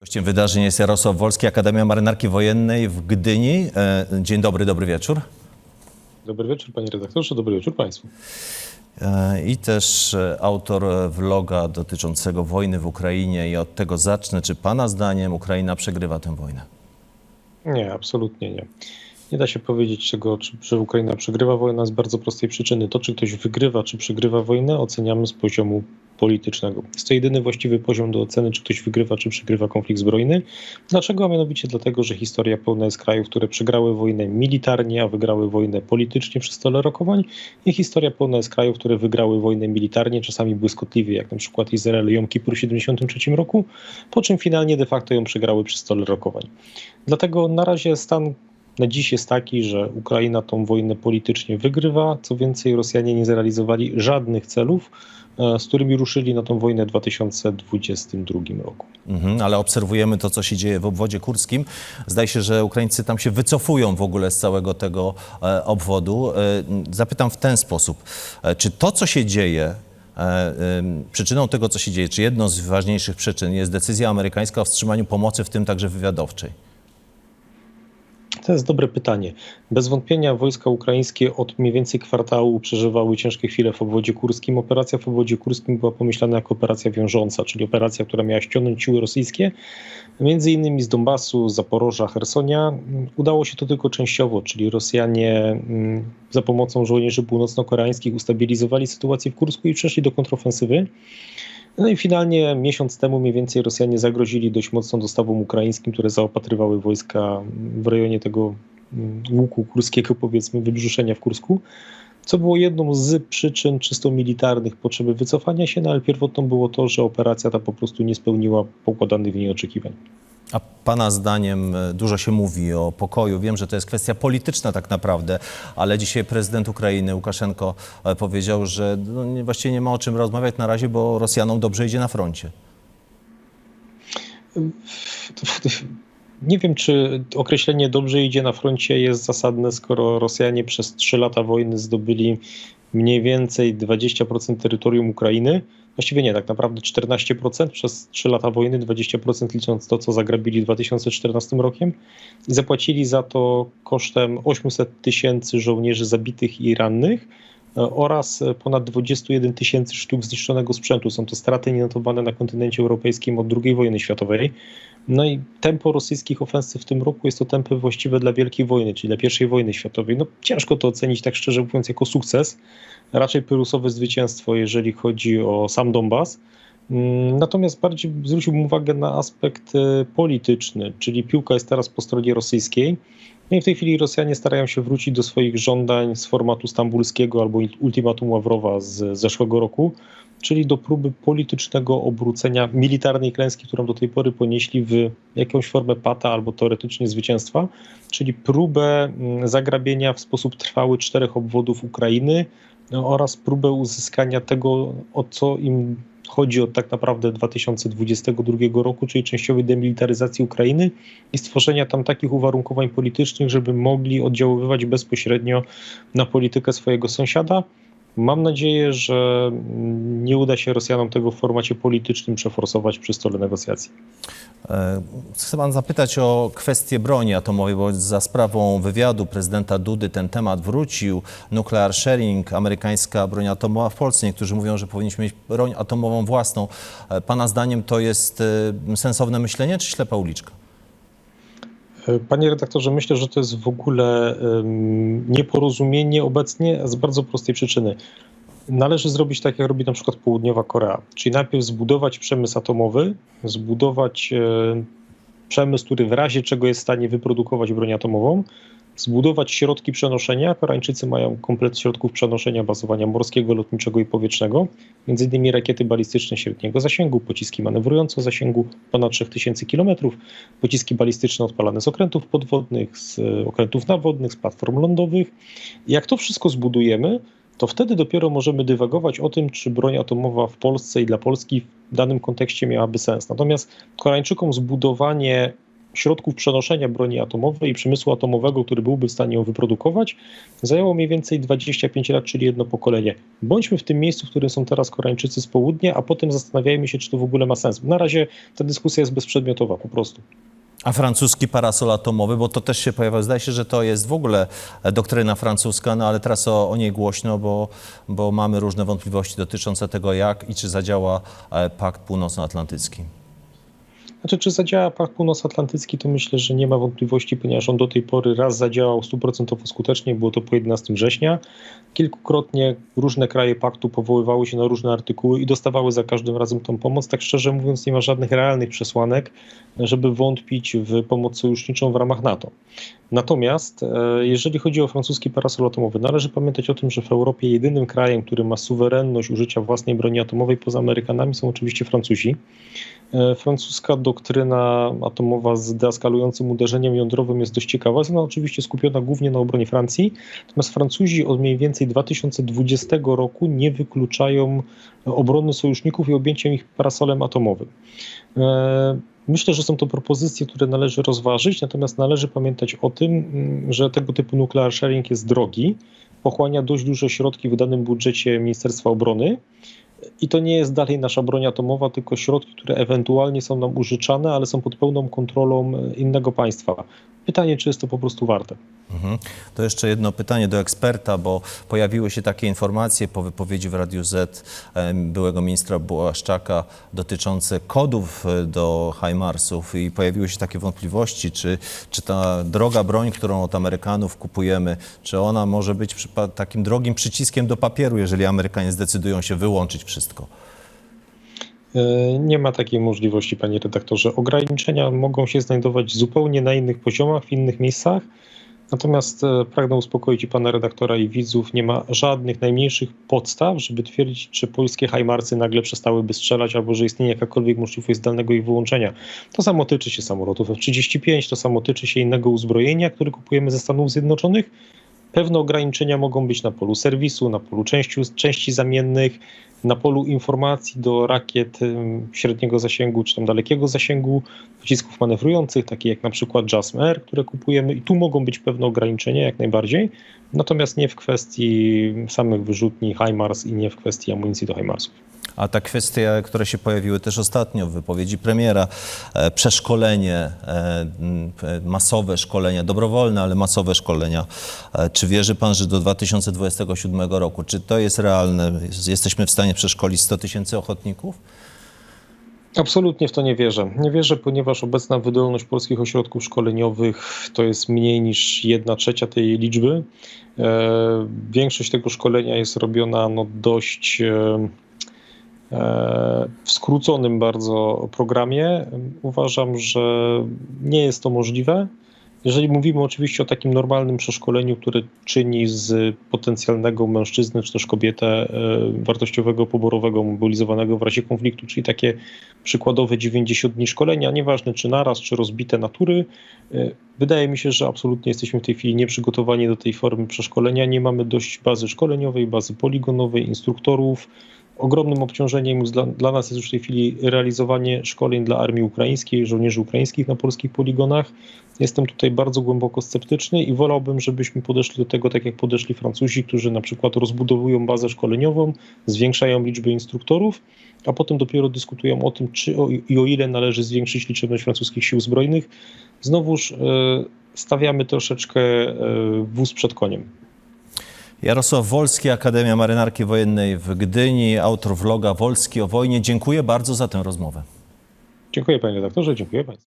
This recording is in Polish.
Gościem wydarzeń jest Jarosław Wolski, Akademia Marynarki Wojennej w Gdyni. E, Dzień dobry, dobry wieczór. Dobry wieczór panie redaktorze, dobry wieczór państwu. E, I też e, autor vloga dotyczącego wojny w Ukrainie i od tego zacznę. Czy Pana zdaniem Ukraina przegrywa tę wojnę? Nie, absolutnie nie. Nie da się powiedzieć, czego, czy, że Ukraina przegrywa wojnę z bardzo prostej przyczyny. To, czy ktoś wygrywa, czy przegrywa wojnę, oceniamy z poziomu politycznego. Jest to jedyny właściwy poziom do oceny, czy ktoś wygrywa, czy przegrywa konflikt zbrojny. Dlaczego? A mianowicie dlatego, że historia pełna jest krajów, które przegrały wojnę militarnie, a wygrały wojnę politycznie przy stole rokowań i historia pełna jest krajów, które wygrały wojnę militarnie, czasami błyskotliwie, jak na przykład Izrael Jom Kippur w 1973 roku, po czym finalnie de facto ją przegrały przy stole rokowań. Dlatego na razie stan na dziś jest taki, że Ukraina tą wojnę politycznie wygrywa. Co więcej, Rosjanie nie zrealizowali żadnych celów, e, z którymi ruszyli na tą wojnę w 2022 roku. Mhm, ale obserwujemy to, co się dzieje w obwodzie kurskim. Zdaje się, że Ukraińcy tam się wycofują w ogóle z całego tego e, obwodu. E, zapytam w ten sposób. Czy to, co się dzieje, przyczyną tego, co się dzieje, czy jedną z ważniejszych przyczyn jest decyzja amerykańska o wstrzymaniu pomocy, w tym także wywiadowczej? To jest dobre pytanie. Bez wątpienia wojska ukraińskie od mniej więcej kwartału przeżywały ciężkie chwile w obwodzie kurskim. Operacja w obwodzie kurskim była pomyślana jako operacja wiążąca, czyli operacja, która miała ściągnąć siły rosyjskie, między innymi z Donbasu, Zaporoża, Hersonia. Udało się to tylko częściowo, czyli Rosjanie mm, za pomocą żołnierzy północno-koreańskich ustabilizowali sytuację w Kursku i przeszli do kontrofensywy. No i finalnie miesiąc temu mniej więcej Rosjanie zagrozili dość mocną dostawą ukraińskim, które zaopatrywały wojska w rejonie tego mm, łuku kurskiego, powiedzmy, wybrzuszenia w Kursku, co było jedną z przyczyn czysto militarnych potrzeby wycofania się, no ale pierwotną było to, że operacja ta po prostu nie spełniła pokładanych w niej oczekiwań. A Pana zdaniem e, dużo się mówi o pokoju. Wiem, że to jest kwestia polityczna tak naprawdę, ale dzisiaj prezydent Ukrainy Łukaszenko e, powiedział, że no, właściwie nie ma o czym rozmawiać na razie, bo Rosjanom dobrze idzie na froncie. Nie wiem, czy określenie dobrze idzie na froncie jest zasadne, skoro Rosjanie przez 3 lata wojny zdobyli mniej więcej 20% terytorium Ukrainy. Właściwie nie, tak naprawdę 14% przez 3 lata wojny, 20% licząc to, co zagrabili w 2014 rokiem. I zapłacili za to kosztem 800 tysięcy żołnierzy zabitych i rannych e, oraz e, ponad 21 tysięcy sztuk zniszczonego sprzętu. Są to straty nienotowane na kontynencie europejskim od II wojny światowej. No i tempo rosyjskich ofensyw w tym roku jest to tempo właściwe dla Wielkiej Wojny, czyli dla I wojny światowej. No ciężko to ocenić tak szczerze mówiąc jako sukces. Raczej pyrusowe zwycięstwo, jeżeli chodzi o sam Donbas. Mm, Natomiast bardziej zwróciłbym uwagę na aspekt e, polityczny, czyli piłka jest teraz po stronie rosyjskiej. No i w tej chwili Rosjanie starają się wrócić do swoich żądań z formatu stambulskiego albo ultimatum Ławrowa z zeszłego roku, czyli do próby politycznego obrócenia militarnej klęski, którą do tej pory ponieśli w jakąś formę pata albo teoretycznie zwycięstwa, czyli próbę mm, zagrabienia w sposób trwały czterech obwodów Ukrainy no, oraz próbę uzyskania tego, o co im chodzi od tak naprawdę 2022 roku, czyli częściowej demilitaryzacji Ukrainy i stworzenia tam takich uwarunkowań politycznych, żeby mogli oddziaływać bezpośrednio na politykę swojego sąsiada. Mam nadzieję, że nie uda się Rosjanom tego w formacie politycznym przeforsować przy stole negocjacji. E, Chcę Pan zapytać o kwestię broni atomowej, bo za sprawą wywiadu prezydenta Dudy ten temat wrócił. Nuclear sharing, amerykańska broń atomowa w Polsce. Niektórzy mówią, że powinniśmy mieć broń atomową własną. E, Pana zdaniem to jest e, sensowne myślenie, czy ślepa uliczka? Panie redaktorze, myślę, że to jest w ogóle nieporozumienie obecnie z bardzo prostej przyczyny. Należy zrobić tak, jak robi na przykład Południowa Korea, czyli najpierw zbudować przemysł atomowy, zbudować e, przemysł, który w razie czego jest w stanie wyprodukować broń atomową, zbudować środki przenoszenia. Koreańczycy mają komplet środków przenoszenia bazowania morskiego, lotniczego i powietrznego, innymi rakiety balistyczne średniego zasięgu, pociski manewrujące o zasięgu ponad 3000 km, pociski balistyczne odpalane z okrętów podwodnych, z e, okrętów nawodnych, z platform lądowych. Jak to wszystko zbudujemy, to wtedy dopiero możemy dywagować o tym, czy broń atomowa w Polsce i dla Polski w danym kontekście miałaby sens. Natomiast Koreańczykom zbudowanie środków przenoszenia broni atomowej i przemysłu atomowego, który byłby w stanie ją wyprodukować, zajęło mniej więcej 25 lat, czyli jedno pokolenie. Bądźmy w tym miejscu, w którym są teraz Koreańczycy z południa, a potem zastanawiajmy się, czy to w ogóle ma sens. Na razie ta dyskusja jest bezprzedmiotowa po prostu. A francuski parasol atomowy, bo to też się pojawia, zdaje się, że to jest w ogóle doktryna francuska, no ale teraz o, o niej głośno, bo, bo mamy różne wątpliwości dotyczące tego, jak i czy zadziała e, Pakt Północnoatlantycki. Znaczy, czy zadziała Pakt Północnoatlantycki, to myślę, że nie ma wątpliwości, ponieważ on do tej pory raz zadziałał stuprocentowo skutecznie, było to po 11 września. Kilkukrotnie różne kraje paktu powoływały się na różne artykuły i dostawały za każdym razem tą pomoc. Tak szczerze mówiąc, nie ma żadnych realnych przesłanek, żeby wątpić w pomoc sojuszniczą w ramach NATO. Natomiast e, jeżeli chodzi o francuski parasol atomowy, należy pamiętać o tym, że w Europie jedynym krajem, który ma suwerenność użycia własnej broni atomowej poza Amerykanami są oczywiście Francuzi. E, Francuska doktryna atomowa z deeskalującym uderzeniem jądrowym jest dość ciekawa. Jest ona oczywiście skupiona głównie na obronie Francji, natomiast Francuzi od mniej więcej 2020 roku nie wykluczają obrony sojuszników i objęcia ich parasolem atomowym. E, Myślę, że są to propozycje, które należy rozważyć, natomiast należy pamiętać o tym, mm, że tego typu nuclear sharing jest drogi, pochłania dość duże środki w danym budżecie Ministerstwa Obrony. I to nie jest dalej nasza broń atomowa, tylko środki, które ewentualnie są nam użyczane, ale są pod pełną kontrolą e, innego państwa. Pytanie, czy jest to po prostu warte. Mhm. To jeszcze jedno pytanie do eksperta, bo pojawiły się takie informacje po wypowiedzi w Radiu Z byłego ministra Błaszczaka dotyczące kodów e, do HIMARSów i pojawiły się takie wątpliwości, czy, czy ta droga broń, którą od Amerykanów kupujemy, czy ona może być takim drogim przyciskiem do papieru, jeżeli Amerykanie zdecydują się wyłączyć wszystko. E, Nie ma takiej możliwości, panie redaktorze. Ograniczenia mogą się znajdować zupełnie na innych poziomach, w innych miejscach. Natomiast e, pragnę uspokoić pana redaktora i widzów, nie ma żadnych najmniejszych podstaw, żeby twierdzić, czy polskie hajmarcy nagle przestałyby strzelać, albo że istnieje jakakolwiek możliwość zdalnego ich wyłączenia. To samo tyczy się samolotów F-35, to samo tyczy się innego uzbrojenia, które kupujemy ze Stanów Zjednoczonych. Pewne ograniczenia mogą być na polu serwisu, na polu części, części zamiennych, na polu informacji do rakiet średniego zasięgu czy tam dalekiego zasięgu, pocisków manewrujących, takie jak na przykład JASM Air, które kupujemy i tu mogą być pewne ograniczenia jak najbardziej, natomiast nie w kwestii samych wyrzutni HIMARS i nie w kwestii amunicji do HIMARSów. A ta kwestia, które się pojawiły też ostatnio w wypowiedzi premiera, e, przeszkolenie, e, e, masowe szkolenia, dobrowolne, ale masowe szkolenia. Czy wierzy pan, że do 2027 roku, czy to jest realne? Jest- Jesteśmy w stanie przeszkolić 100 tysięcy ochotników? Absolutnie w to nie wierzę. Nie wierzę, ponieważ obecna wydolność polskich ośrodków szkoleniowych to jest mniej niż 1 trzecia tej liczby. Większość tego szkolenia jest robiona no, dość w skróconym bardzo programie. Uważam, że nie jest to możliwe. Jeżeli mówimy oczywiście o takim normalnym przeszkoleniu, które czyni z potencjalnego mężczyzny czy też kobietę e, wartościowego poborowego mobilizowanego w razie konfliktu, czyli takie przykładowe 90 dni szkolenia, nieważne czy naraz, czy rozbite natury, e, wydaje mi się, że absolutnie jesteśmy w tej chwili nieprzygotowani do tej formy przeszkolenia. Nie mamy dość bazy szkoleniowej, bazy poligonowej, instruktorów. Ogromnym obciążeniem dla, dla nas jest już w tej chwili realizowanie szkoleń dla armii ukraińskiej, żołnierzy ukraińskich na polskich poligonach. Jestem tutaj bardzo głęboko sceptyczny i wolałbym, żebyśmy podeszli do tego tak jak podeszli Francuzi, którzy na przykład rozbudowują bazę szkoleniową, zwiększają liczbę instruktorów, a potem dopiero dyskutują o tym, czy o, i o ile należy zwiększyć liczebność francuskich sił zbrojnych. Znowuż e, stawiamy troszeczkę e, wóz przed koniem. Jarosław Wolski, Akademia Marynarki Wojennej w Gdyni, autor vloga Wolski o wojnie. Dziękuję bardzo za tę rozmowę. Dziękuję panie redaktorze, dziękuję państwu.